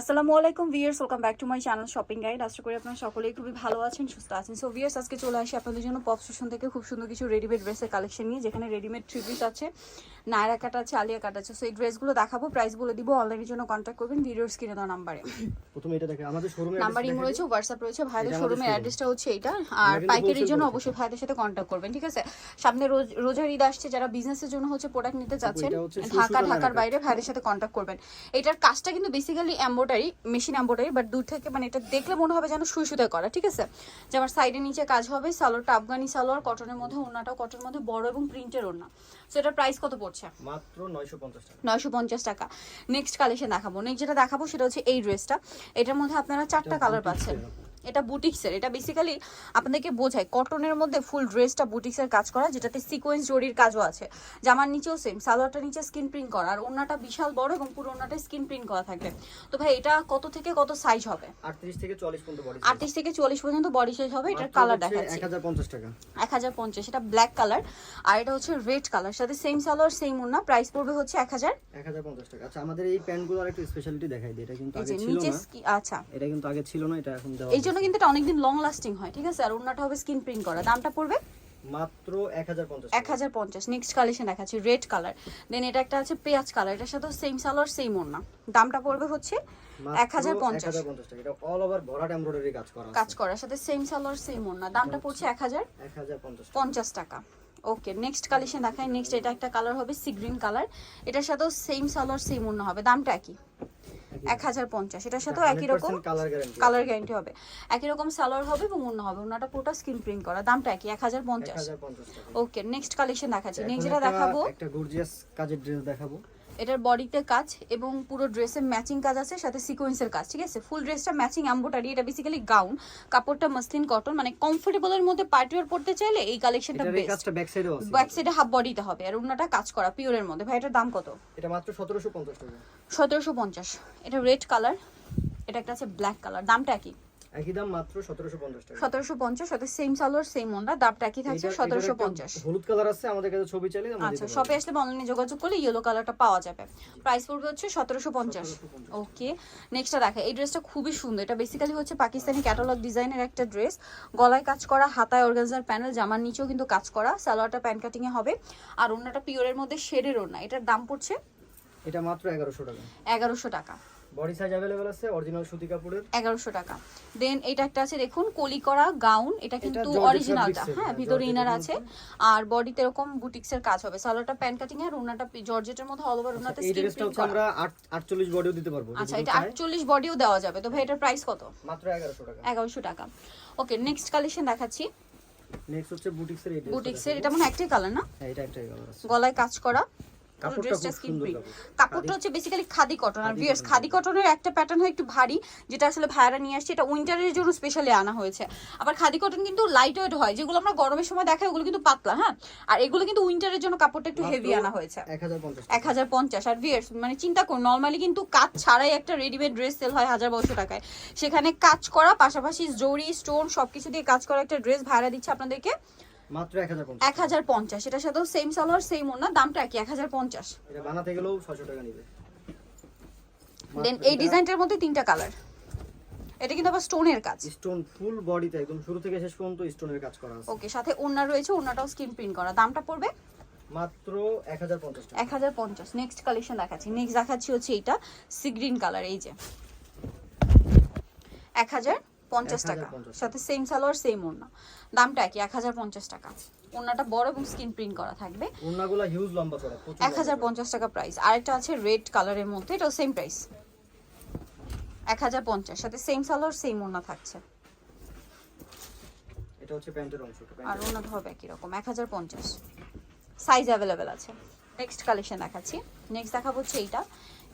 আসসালামু আলাইকুম viewers welcome back to my channel shopping guide আশা করি আপনারা সকলেই খুবই ভালো আছেন সুস্থ আছেন। সো ভিয়ার্স আজকে চলে আসি আপনাদের জন্য পপ স্টেশন থেকে খুব সুন্দর কিছু রেডিমেড ড্রেসের কালেকশন নিয়ে যেখানে রেডিমেড থ্রি পিস আছে নায়রা কাট আছে আলিয়া কাট আছে। সো এই ড্রেসগুলো দেখাবো প্রাইস বলে দিব অনলাইনের জন্য কন্ট্যাক্ট করবেন ভিডিওর স্ক্রিনে দেওয়া নাম্বারে প্রথমে এটা দেখে আমাদের শোরুমে নাম্বার ইমো রয়েছে হোয়াটসঅ্যাপ রয়েছে ভাইদের এটা শোরুমের। অ্যাড্রেসটা হচ্ছে এইটা আর পাইকারির জন্য অবশ্যই ভাইদের সাথে কন্ট্যাক্ট করবেন ঠিক আছে? সামনে রোজ রোজার ঈদ আসছে যারা বিজনেসের জন্য হচ্ছে প্রোডাক্ট নিতে চাচ্ছেন এটা ঢাকা ঢাকার বাইরে ভাইদের সাথে কন্ট্যাক্ট করবেন। এটার কাজটা কিন্তু basically embroidery machine embroidery but দূর থেকে মানে এটা দেখলে মনে হবে যেন সুই সুতায় করা ঠিক আছে? যেমন সাইডের নিচে কাজ হবে সালোয়ারটা আফগানি সালোয়ার কটনের মধ্যে ওড়নাটাও কটনের মধ্যে বড় এবং প্রিন্টের ওড়না। সো এটার প্রাইস কত পড়ছে? মাত্র 950 টাকা। নয়শো পঞ্চাশ টাকা। নেক্সট কালেকশন দেখাবো। নেক্সট যেটা দেখাবো সেটা হচ্ছে এই ড্রেসটা এটার মধ্যে আপনারা চারটা কালার পাচ্ছেন। এটা বুটিক্সের এটা বেসিক্যালি আপনাদেরকে বোঝায় কটনের মধ্যে ফুল ড্রেসটা বুটিক্সের কাজ করা যেটাতে সিকোয়েন্স জরির কাজও আছে। জামার নিচেও সেম সালোয়ারটা নিচে স্কিন প্রিন্ট করা আর ওড়নাটা বিশাল বড় এবং পুরো ওড়নাটা স্কিন প্রিন্ট করা থাকবে। তো ভাই এটা কত থেকে কত সাইজ হবে? 38 থেকে 40 পর্যন্ত বডি আটত্রিশ থেকে চল্লিশ পর্যন্ত বডি সাইজ হবে এটার কালার দেখাচ্ছি। 1050 টাকা। এক হাজার পঞ্চাশ এটা ব্ল্যাক কালার আর এটা হচ্ছে রেড কালার সাথে সেম সালোয়ার সেম ওনা প্রাইস পড়বে হচ্ছে এক হাজার। 1050 টাকা। আচ্ছা আমাদের এই প্যান্টগুলোর একটু স্পেশালিটি দেখাই দিই এটা কিন্তু আগে ছিল না। আচ্ছা। এটা কিন্তু আগে ছিল না এটা এখন দেওয়া এই জন্য কিন্তু এটা অনেকদিন লং লাস্টিং হয় ঠিক আছে? আর ওড়নাটা হবে স্কিন প্রিন্ট করা। দামটা পড়বে। মাত্র 1050 এক হাজার পঞ্চাশ। নেক্সট কালেকশন দেখাচ্ছি রেড কালার দেন এটা একটা আছে পেঁয়াজ কালার এটার সাথে সেম সালোয়ার সেম ওড়না। দামটা পড়বে হচ্ছে এক হাজার পঞ্চাশ। 1050 এটা অল ওভার ভরাট এমব্রয়ডারি কাজ করা কাজ করার সাথে সেম সালোয়ার সেম ওড়না। দামটা পড়ছে এক হাজার 1050 টাকা। পঞ্চাশ টাকা। ওকে নেক্সট কালেকশন দেখাই। নেক্সট এটা একটা কালার হবে সি গ্রিন কালার এটার সাথেও সেম সালোয়ার সেম ওড়না হবে। দামটা একই এক হাজার পঞ্চাশ এটার সাথেও একই রকম কালার গ্যারান্টি হবে। একই রকম সালোয়ার হবে এবং অন্য হবে। অন্যটা পুরোটা স্ক্রিন প্রিন্ট করা। দামটা একই এক হাজার পঞ্চাশ। ওকে নেক্সট কালেকশন দেখাচ্ছি। নেক্সট যেটা দেখাবো একটা গর্জিয়াস কাজের ড্রেস দেখাবো। এটার বডিতে কাজ এবং পুরো ড্রেসের ম্যাচিং কাজ আছে সাথে সিকোয়েন্সের কাজ ঠিক আছে? ফুল ড্রেসটা ম্যাচিং এম্বোটারি এটা বেসিক্যালি গাউন কাপড়টা মসলিন কটন মানে কমফোর্টেবলের মধ্যে পার্টি ওয়ার পড়তে চাইলে এই কালেকশনটা বেস্ট ব্যাক সাইডে হাফ বডিতে হবে আর ওনাটা কাজ করা পিওরের মধ্যে। ভাই এটার দাম কত? এটা মাত্র 1750 টাকা। সতেরোশো পঞ্চাশ। এটা রেড কালার এটা একটা আছে ব্ল্যাক কালার দামটা একই। একই দাম মাত্র 1750 টাকা। সতেরোশো পঞ্চাশ সাথে সেম সালোয়ার সেম ওনটা দামটা একই থাকছে এইটার- এইটার সতেরোশো একটা পঞ্চাশ। হলুদ কালার আছে আমাদের কাছে ছবি চাইলে আমরা আচ্ছা শপে আসলে অনলাইনে যোগাযোগ করলে ইয়েলো কালারটা পাওয়া যাবে। প্রাইস পড়বে হচ্ছে সতেরোশো পঞ্চাশ। 1750 ওকে নেক্সটটা দেখা। এই ড্রেসটা খুবই সুন্দর। এটা বেসিক্যালি হচ্ছে পাকিস্তানি ক্যাটালগ ডিজাইনের একটা ড্রেস গলায় কাজ করা হাতায় অর্গানজার প্যানেল জামার নিচেও কিন্তু কাজ করা। সালোয়ারটা প্যান কাটিং এ হবে। আর ওড়নাটা পিওরের মধ্যে শেডের ওড়না। এটার দাম পড়ছে এটা মাত্র 1100 টাকা। এগারোশো টাকা। বডি সাইজ अवेलेबल আছে অরিজিনাল সুতি কাপড়ের এগারোশো টাকা দেন এটা একটা আছে দেখুন কলি করা গাউন এটা কিন্তু জর্জেট অরিজিনালটা fabrics এর, হ্যাঁ হ্যাঁ, ভিতরে জর্জেটের ইনার মধ্যে। আছে আর বডিতে এরকম বুটিক্সের কাজ হবে সালোয়ারটা প্যান কাটিং এর ওনাটা জর্জেটের মধ্যে অল ওভার ওনাতে এই স্কিন ড্রেসটা প্রিন্ট হচ্ছে করা আমরা আট- 48 বডিও দিতে পারবো যদি আচ্ছা কেউ এটা চায়। আটচল্লিশ বডিও দেওয়া যাবে তো ভাই এটার প্রাইস কত মাত্র 1100 টাকা এগারোশো টাকা ওকে নেক্সট কালেকশন দেখাচ্ছি নেক্সট হচ্ছে বুটিক্সের এই ড্রেসটা বুটিক্সের এটা মনে হয় একটাই কালার না হ্যাঁ এটা একটাই কালার আছে গলায় কাজ করা কাপড়টা ড্রেসটা স্কিন সুন্দর কাপড়টা হচ্ছে বেসিক্যালি খাদি কটন আর খাদি কটনের একটা প্যাটার্ন হয় একটু ভারী যেটা আসলে ভাইয়ারা নিয়ে আসছে। এটা উইন্টারের জন্য স্পেশালি আনা হয়েছে। আবার খাদি কটন কিন্তু লাইট ওয়েট হয় যেগুলো আমরা গরমের সময় দেখাই ওগুলো কিন্তু পাতলা হ্যাঁ? আর এগুলো কিন্তু উইন্টারের জন্য কাপড়টা একটু হেভি আনা হয়েছে। এক হাজার পঞ্চাশ আর ভিয়ার্স মানে চিন্তা করুন নর্মালি কিন্তু কাজ ছাড়াই একটা রেডিমেড ড্রেস সেল হয় হাজার বারোশো টাকায়। সেখানে কাজ করা পাশাপাশি জরি স্টোন সবকিছু দিয়ে কাজ করা একটা ড্রেস ভাড়া দিচ্ছে আপনাদেরকে। মাত্র 1050 এক হাজার পঞ্চাশ এটার সাথেও সেম সালোয়ার সেম ওনা দামটা হাজার পঞ্চাশ। এটা বানাতে গেলেও 600 টাকা নেবে। দেন এই ডিজাইনটার মধ্যে তিনটা কালার এটা কিন্তু আবার স্টোনের কাজ। স্টোন ফুল বডিতে একদম শুরু থেকে শেষ পর্যন্ত স্টোনের কাজ করা আছে। ওকে সাথে ওড়না রয়েছে ওড়নাটাও স্কিন প্রিন্ট করা। দামটা পড়বে? মাত্র 1050 টাকা। এক হাজার পঞ্চাশ নেক্সট কালেকশন দেখাচ্ছি। নেক্সট দেখাচ্ছি হচ্ছে এইটা সি গ্রিন কালার এই যে। এক হাজার পঞ্চাশ টাকা। সাথে সেম সালোয়ার সেম ওড়না। দামটা একই এক হাজার পঞ্চাশ টাকা। ওড়নাটা বড় এবং স্কিন প্রিন্ট করা থাকবে। ওন্নাগুলো হিউজ লম্বা করা এক হাজার পঞ্চাশ টাকা প্রাইস আরেকটা আছে রেড কালারের মধ্যে এটাও সেম প্রাইস এক হাজার পঞ্চাশ সাথে সেম সালোয়ার সেম ওড়না থাকছে। এটা হচ্ছে প্যান্টের অংশটা আর প্যান্টের ধরবে একই রকম এক হাজার পঞ্চাশ। সাইজ অ্যাভেলেবেল আছে। নেক্সট কালেকশন দেখাচ্ছি। নেক্সট দেখাবো হচ্ছে এইটা।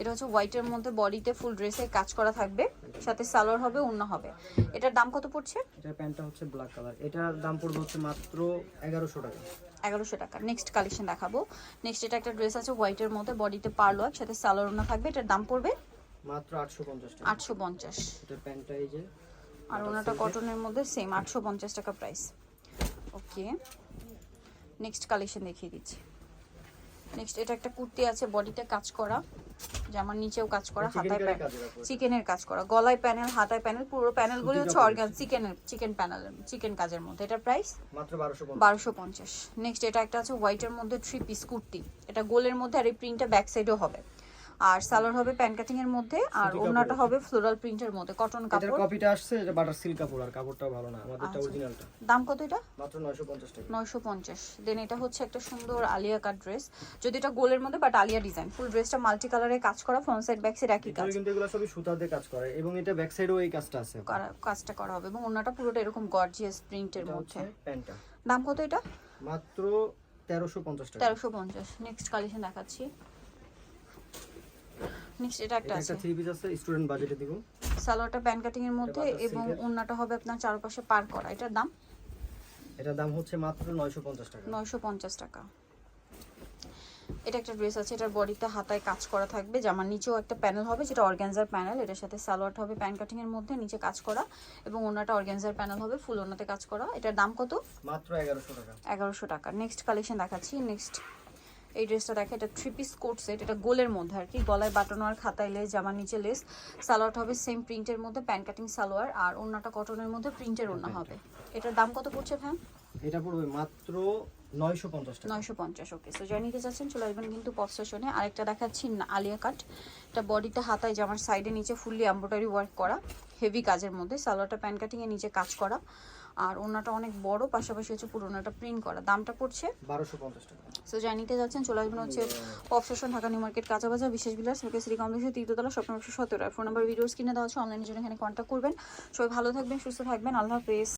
এটা হচ্ছে হোয়াইটের মধ্যে বডিতে ফুল ড্রেসে কাজ করা থাকবে সাথে সালোয়ার হবে অন্য হবে। এটার দাম কত পড়ছে? এটার প্যান্টটা হচ্ছে ব্ল্যাক কালার এটার দাম পড়বে হচ্ছে মাত্র 1100 টাকা। এগারোশো টাকা। নেক্সট কালেকশন দেখাবো। নেক্সট এটা একটা ড্রেস আছে হোয়াইটের মধ্যে বডিতে পারল সাথে সালোয়ার অন্য থাকবে। এটার দাম পড়বে? মাত্র 850 টাকা। আটশো পঞ্চাশ। এটার প্যান্টটা এই যে আর ওনাটা কটনের মধ্যে সেম আটশো পঞ্চাশ টাকা প্রাইস ওকে নেক্সট কালেকশন দেখিয়ে দিচ্ছি। নেক্সট এটা একটা কুর্তি আছে বডিতে কাজ করা। জামার নিচেও কাজ করা হাতায় প্যানেল চিকেনের কাজ করা। গলায় প্যানেল হাতায় প্যানেল পুরো প্যানেলগুলি গুলো হচ্ছে অর্গান চিকেনের চিকেন প্যানেল চিকেন কাজের মধ্যে। এটা প্রাইস মাত্র বারোশো বারোশো পঞ্চাশ। নেক্সট এটা একটা আছে হোয়াইটের মধ্যে থ্রি পিস কুর্তি। এটা গোলের মধ্যে আর এই প্রিন্টটা ব্যাক সাইডেও হবে। আর সালোয়ার হবে প্যান কাটিং এর মধ্যে আর ওড়নাটা হবে ফ্লোরাল প্রিন্টের মধ্যে কটন কাপড়। কপিটা আসছে এটা বাটার সিল্ক কাপড় আর কাপড়টাও ভালো না আমাদেরটা আচ্ছা। অরিজিনালটা দাম কত এটা? মাত্র নয়শো পঞ্চাশ টাকা। নয়শো পঞ্চাশ। দেন এটা হচ্ছে একটা সুন্দর আলিয়া কাট ড্রেস যদি এটা গোলের মধ্যে বাট আলিয়া ডিজাইন ফুল ড্রেসটা মাল্টি কালারে কাজ করা ফ্রন্ট সাইড ব্যাক সাইড একই কাজ। কিন্তু এগুলো সবই সুতা দিয়ে কাজ করে এবং এটা ব্যাক সাইডেও এই কাজটা আছে। কাজটা করা হবে এবং ওড়নাটা পুরোটা এরকম গর্জিয়াস প্রিন্টের এটা মধ্যে। প্যান্টটা। দাম কত এটা? মাত্র তেরোশো পঞ্চাশ টাকা। তেরোশো পঞ্চাশ। নেক্সট কালেকশন দেখাচ্ছি। নেক্সট এটা একটা আছে। থ্রি পিস আছে স্টুডেন্ট বাজেটে দিব। সালোয়ারটা প্যান কাটিং এর মধ্যে এবং। ওড়নাটা হবে আপনার চারপাশে পার করা। এটার দাম? এটার দাম হচ্ছে মাত্র নয়শো পঞ্চাশ টাকা। নয়শো পঞ্চাশ টাকা। এটা একটা ড্রেস আছে এটার বডিতে হাতায় কাজ করা থাকবে। জামার নিচেও একটা প্যানেল হবে যেটা অর্গ্যানজার প্যানেল এটার সাথে সালোয়ারটা হবে প্যান কাটিং এর মধ্যে নিচে কাজ করা। এবং ওনাটা অর্গ্যানজার প্যানেল হবে ফুল ওনাতে কাজ করা। এটার দাম কত? মাত্র এগারোশো টাকা। এগারোশো টাকা। নেক্সট কালেকশন দেখাচ্ছি। নেক্সট এই ড্রেসটা দেখে এটা থ্রি পিস কোট সেট এটা গোলের মধ্যে আর কি। গলায় বাটনো আর খাতায় লেস জামার নিচে লেস সালোয়ারটা হবে সেম প্রিন্টের মধ্যে প্যান কাটিং সালোয়ার আর ওড়নাটা কটনের মধ্যে প্রিন্টের ওড়না হবে। এটার দাম কত পড়ছে ভ্যান এটা পড়বে মাত্র নয়শো পঞ্চাশ টাকা। নয়শো পঞ্চাশ ওকে সো যারা নিতে চাচ্ছেন চলে আসবেন কিন্তু পপ স্টেশনে আরেকটা দেখাচ্ছি আলিয়া কাট এটা বডিতে হাতায় জামার সাইডে নিচে ফুললি এম্ব্রয়ডারি ওয়ার্ক করা হেভি কাজের মধ্যে। সালোয়ারটা প্যান কাটিংয়ে নিচে কাজ করা। আর ওনাটা অনেক বড় পাশাপাশি হচ্ছে পুরো ওনাটা প্রিন্ট করা। দামটা পড়ছে? বারোশো পঞ্চাশ টাকা। সো নিতে যাচ্ছেন চলে আসবেন হচ্ছে পপ স্টেশন ঢাকা নিউ মার্কেট কাঁচা বাজার বিশেষ বিলাস সিটি কমপ্লেক্সের তৃতীয়তলা স্বপ্ন একশো সতেরো ফোন নাম্বার ভিডিও কিনে দেওয়া আছে অনলাইনের জন্য এখানে কন্ট্যাক্ট করবেন। সবাই ভালো থাকবেন সুস্থ থাকবেন। আল্লাহ হাফেজ।